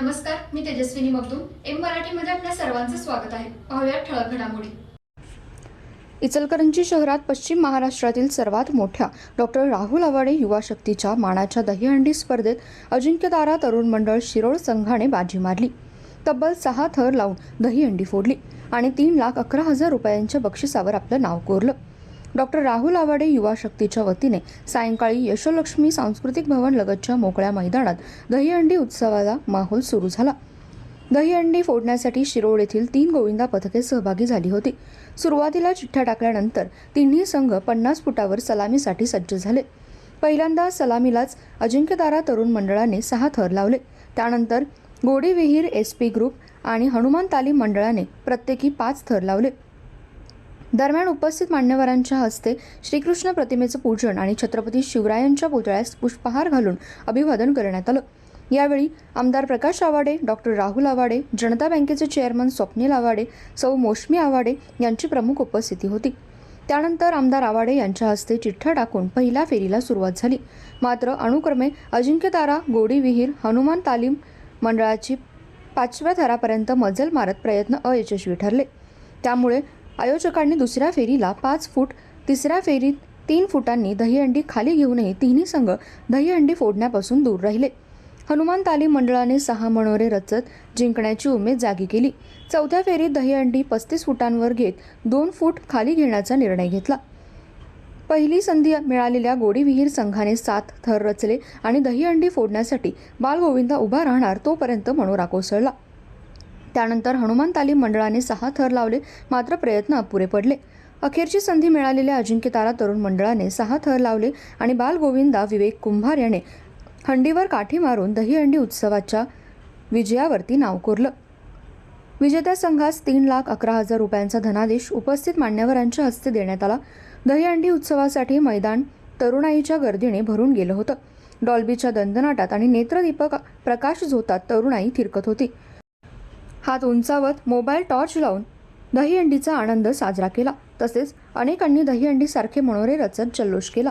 नमस्कार मी तेजस्विनी मगदूम. एम मराठीमध्ये आपल्या सर्वांचं स्वागत आहे. पाहूया ठळक घडामोडी. इचलकरंजी शहरात पश्चिम महाराष्ट्रातील सर्वात मोठ्या डॉक्टर राहुल आवाडे युवा शक्तीच्या मानाच्या दहीहंडी स्पर्धेत अजिंक्यतारा तरुण मंडळ शिरोळ संघाने बाजी मारली. तब्बल सहा थर लावून दहीहंडी फोडली आणि तीन लाख अकरा हजार रुपयांच्या बक्षिसावर आपलं नाव कोरलं. डॉक्टर राहुल आवाडे युवा शक्तीच्या वतीने सायंकाळी यशोलक्ष्मी सांस्कृतिक भवन लगतच्या मोकळ्या मैदानात दहीहंडी उत्सवाला माहोल सुरू झाला. दहीहंडी फोडण्यासाठी शिरोळ येथील तीन गोविंदा पथके सहभागी झाली होती. सुरुवातीला चिठ्ठ्या टाकल्यानंतर तिन्ही संघ पन्नास फुटावर सलामीसाठी सज्ज झाले. पहिल्यांदा सलामीलाच अजिंक्यतारा तरुण मंडळाने सहा थर लावले. त्यानंतर गोडी विहीर एस पी ग्रुप आणि हनुमान तालीम मंडळाने प्रत्येकी पाच थर लावले. दरम्यान उपस्थित मान्यवरांच्या हस्ते श्रीकृष्ण प्रतिमेचं पूजन आणि छत्रपती शिवरायांच्या पुतळ्यास पुष्पहार घालून अभिवादन करण्यात आलं. यावेळी आमदार प्रकाश आवाडे डॉक्टर राहुल आवाडे जनता बँकेचे चेअरमन स्वप्नील आवाडे सौ मोशमी आवाडे यांची प्रमुख उपस्थिती होती. त्यानंतर आमदार आवाडे यांच्या हस्ते चिठ्ठ्या टाकून पहिल्या फेरीला सुरुवात झाली. मात्र अनुक्रमे अजिंक्यतारा गोडी विहीर हनुमान तालीम मंडळाची पाचव्या थरापर्यंत मजल मारत प्रयत्न अयशस्वी ठरले. त्यामुळे आयोजकांनी दुसऱ्या फेरीला पाच फूट तिसऱ्या फेरीत तीन फुटांनी दहीहंडी खाली घेऊनही तिन्ही संघ दहीहंडी फोडण्यापासून दूर राहिले. हनुमान तालीम मंडळाने सहा मनोरे रचत जिंकण्याची उमेद जागी केली. चौथ्या फेरीत दहीहंडी पस्तीस फुटांवर घेत दोन फूट खाली घेण्याचा निर्णय घेतला. पहिली संधी मिळालेल्या गोडी विहीर संघाने सात थर रचले आणि दहीहंडी फोडण्यासाठी बालगोविंदा उभा राहणार तोपर्यंत मनोरा कोसळला. त्यानंतर हनुमान तालीम मंडळाने सहा थर लावले मात्र प्रयत्न अपुरे पडले. अखेरची संधी मिळालेल्या अजिंक्यतारा तरुण मंडळाने सहा थर लावले आणि बालगोविंदा विवेक कुंभार याने हंडीवर काठी मारून दहीहंडी उत्सवाच्या विजयावरती नाव कोरलं. विजेत्या संघास तीन लाख अकरा हजार रुपयांचा धनादेश उपस्थित मान्यवरांच्या हस्ते देण्यात आला. दहीहंडी उत्सवासाठी मैदान तरुणाईच्या गर्दीने भरून गेलं होतं. डॉल्बीच्या दंदनाटात आणि नेत्रदीपक प्रकाश झोतात तरुणाई थिरकत होती. हात उंचावत मोबाईल टॉर्च लावून दहीहंडीचा आनंद साजरा केला. तसेच अनेकांनी दहीहंडीसारखे मनोरे रचत जल्लोष केला.